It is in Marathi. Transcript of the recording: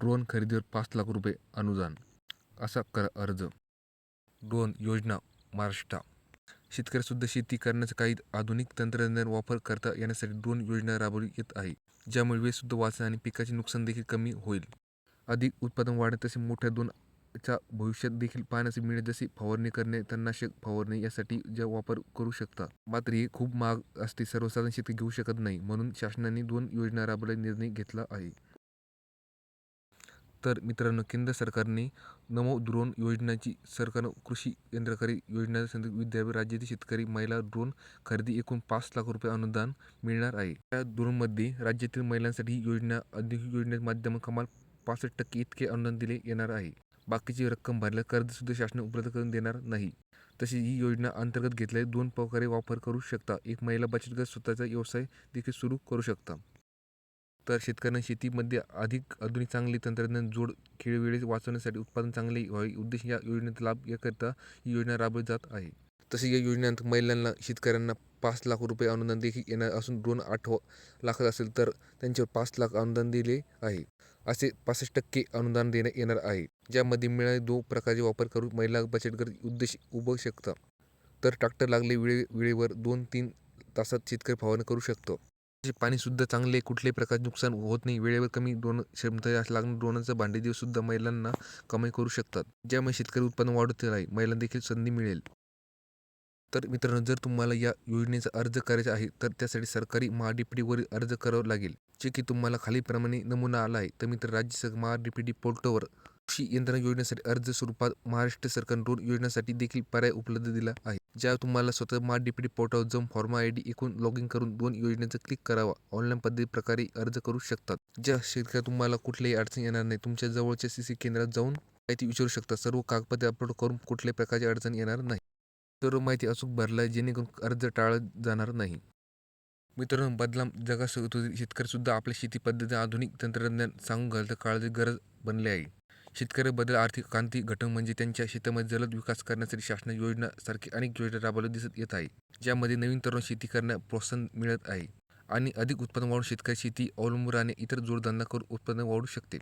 ड्रोन खरेदीवर पाच लाख रुपये अनुदान असा करा अर्ज. ड्रोन योजना महाराष्ट्र. शेतकऱ्यासुद्धा शेती करण्याचं काही आधुनिक तंत्रज्ञान वापर करता येण्यासाठी ड्रोन योजना राबवली येत आहे ज्यामुळे वेळसुद्धा वाचेल आणि पिकाचे नुकसान देखील कमी होईल. अधिक उत्पादन वाढेल तसे मोठ्या ड्रोनचा भविष्यात देखील पाहण्यास मिळेल जसे फवारणी करणे तणनाशक फवारणी यासाठी ज्या वापर करू शकता. मात्र हे खूप महाग असते सर्वसाधारण शेती घेऊ शकत नाही म्हणून शासनाने दोन योजना राबवण्याचा निर्णय घेतला आहे. तर मित्रांनो केंद्र सरकारने नमो ड्रोन योजनाची सरकारनं कृषी यंत्रकारी योजना विद्यापीठ राज्यातील शेतकरी महिला ड्रोन खरेदी एकूण पाच लाख रुपये अनुदान मिळणार आहे. या ड्रोनमध्ये राज्यातील महिलांसाठी ही योजना अधिक योजनेच्या माध्यमातून कमाल पासष्ट टक्के इतके अनुदान दिले येणार आहे. बाकीची रक्कम भरल्या कर्जसुद्धा शासन उपलब्ध करून देणार नाही. तशी ही योजना अंतर्गत घेतलेले दोन प्रकारे वापर करू शकता. एक महिला बचत गट स्वतःचा व्यवसाय देखील सुरू करू शकता. तर शेतकऱ्यांना शेतीमध्ये अधिक आधुनिक चांगले तंत्रज्ञान जोड खेळवेळी वाचवण्यासाठी उत्पादन चांगले व्हावे उद्देश या योजनेचा लाभ याकरिता ही योजना राबवली जात आहे. तसे या योजनेत महिलांना शेतकऱ्यांना पाच लाख रुपये अनुदान देखील येणार असून दोन आठ लाखात असेल तर त्यांच्यावर पाच लाख अनुदान दिले आहे. असे पासष्ट टक्के अनुदान देण्यात येणार आहे. ज्यामध्ये मिळाले दोन प्रकारचे वापर करून महिला बचत गट उद्देश उभं शकतं. तर ट्रॅक्टर लागले वेळे वेळेवर दोन तीन तासात शेतकरी फवारणी करू शकतो. जे पाणीसुद्धा चांगले कुठल्याही प्रकारचे नुकसान होत नाही. वेळेवर कमी ड्रोन क्षमता लागून ड्रोनाचं भांडे देऊ सुद्धा महिलांना कमाई करू शकतात. ज्यामुळे शेतकरी उत्पन्न वाढत राहील महिलांना देखील संधी मिळेल. तर मित्रांनो जर तुम्हाला या योजनेचा अर्ज करायचा आहे तर त्यासाठी सरकारी महाडीपीटीवर अर्ज करावा लागेल. जे की तुम्हाला खालीलप्रमाणे नमुना आला आहे. तर मित्र राज्य सर महाडीपीटी पोर्टलवर कृषी यंत्रणा योजनेसाठी अर्ज स्वरूपात महाराष्ट्र सरकार ड्रोन योजनेसाठी देखील पर्याय उपलब्ध दिला आहे. ज्या तुम्हाला स्वतः मा डीपीडी पोर्टल जाऊन फॉर्म आय डी एकूण लॉग इन करून दोन योजनेचं क्लिक करावा. ऑनलाईन पद्धती प्रकारे अर्ज करू शकतात. ज्या शेतकऱ्या तुम्हाला कुठल्याही अडचण येणार नाही तुमच्या जवळच्या सी सी केंद्रात जाऊन माहिती विचारू शकता. सर्व कागदपत्रे अपलोड करून कुठल्याही प्रकारची अडचण येणार नाही. सर्व माहिती अचूक भरला जेणेकरून अर्ज टाळत जाणार नाही. मित्रांनो बदलाम जगासोबत शेतकरीसुद्धा आपल्या शेती पद्धती आधुनिक तंत्रज्ञान सांगून घालतं काळाची गरज बनली आहे. शेतकऱ्याबद्दल आर्थिक क्रांती घटक म्हणजे त्यांच्या शेतामध्ये जलद विकास करण्यासाठी शासन योजना सारखी अनेक योजना राबवल्या दिसत येत आहे ज्यामध्ये नवीन तरुण शेती करण्यास प्रोत्साहन मिळत आहे आणि अधिक उत्पन्न वाढून शेतकरी शेती अवलंबून राहणे इतर जोडधंदा करून उत्पन्न वाढू शकते.